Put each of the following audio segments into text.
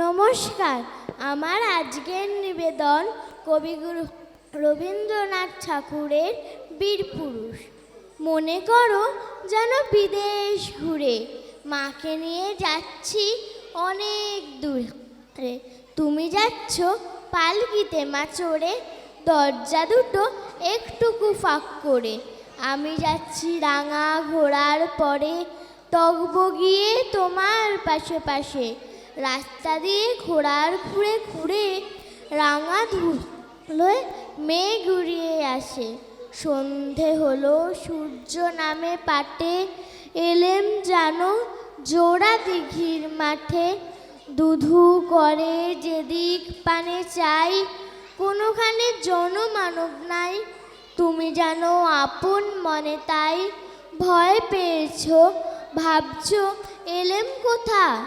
নমস্কার। আমার আজকের নিবেদন কবিগুরু রবীন্দ্রনাথ ঠাকুরের বীরপুরুষ। মনে করো যেন বিদেশ ঘুরে মাকে নিয়ে যাচ্ছি অনেক দূরে। তুমি যাচ্ছ পালকিতে মা চড়ে দরজা দুটো একটুকু ফাঁক করে। আমি যাচ্ছি রাঙা ঘোড়ার পরে টগবগিয়ে তোমার পাশে পাশে। রাস্তা দিয়ে ঘোড়ার ঘুরে ঘুরে রাঙা ধুলোয় মেয়ে ঘুরিয়ে আসে। সন্ধে হলো, সূর্য নামে পাটে, এলেম জানো জোড়া দিঘির মাঠে। দুধু করে যেদিক পানে চাই, কোনোখানে জনমানব নাই। তুমি জানো আপন মনে তাই, ভয় পেয়েছ, ভাবছ, এলেম কোথা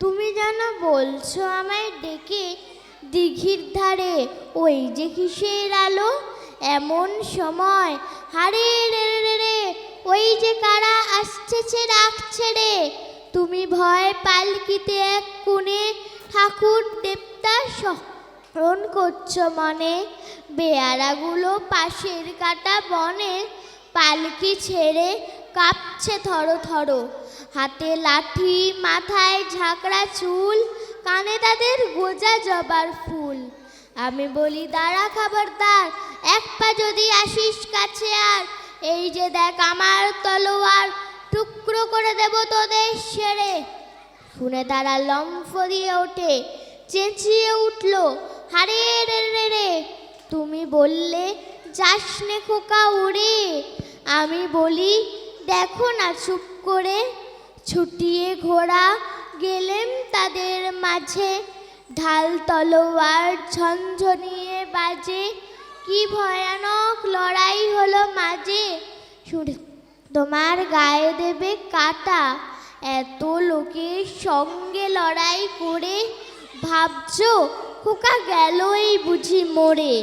তুমি যেন বলছো আমায় ডেকে দিঘির ধারে, ওই যে কিসের আলো? এমন সময়, হারে রে রে রে ওই যে কারা আসছে রাখছে রে তুমি ভয় পালকিতে এক কোণে ঠাকুর দেবতা স্মরণ করছ মনে? বেয়ারাগুলো পাশের কাটা বনে পালকি ছেড়ে কাঁপছে থরো থরো হাতে লাঠি, মাথায় ঝাঁকড়া চুল, কানে তাদের গোজা জবার ফুল। আমি বলি, দাঁড়া খাবারদার, এক পা যদি আসিস কাছে আর, এই যে দেখ আমার তলোয়ার, টুকরো করে দেব তোদের সেরে। শুনে তারা লম্ফ দিয়ে ওঠে, চেঁচিয়ে উঠল, হারে রে রে রে, তুমি বললে যাস নে খোকা উড়ে আমি বলি দেখো না, চুপ করে ছুটিয়ে ঘোড়া গেলেম তাদের মাঝে। ঢাল তলোয়ার ঝনঝনিয়ে বাজে। কি ভয়ানক লড়াই হলো মাঝে। শুনে, তোমার গায়ে দেবে কাটা। এত লোকের সঙ্গে লড়াই করে ভাবছ, খোকা গেলই বুঝি মরে।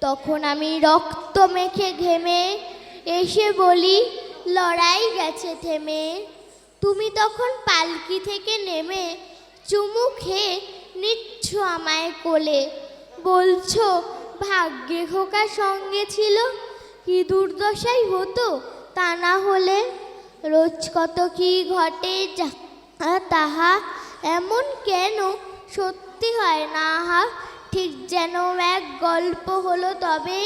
তখন আমি রক্ত মেখে ঘেমে এসে বলি লড়াই গেছে থেমে। তুমি তখন পালকি থেকে নেমে চুমু খেয়ে নিচ্ছ আমায় কোলে। বলছো, ভাগ্যে খোকা সঙ্গে ছিল, কি দুর্দশাই হতো তা না হলে? রোজ কত কি ঘটে তাহা এমন কেন সত্যি হয় না? হা ঠিক যেন এক গল্প হলো তবে।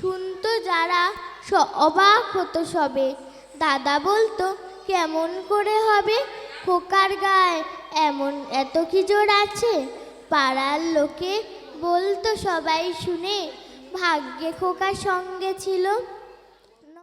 শুনতো যারা অবাক হতো সবে। দাদা বলতো, কেমন করে হবে? খোকার গায়ে এমন এত কি জোর আছে? পাড়ার লোকে বলতো সবাই শুনে, ভাগ্যে খোকার সঙ্গে ছিল।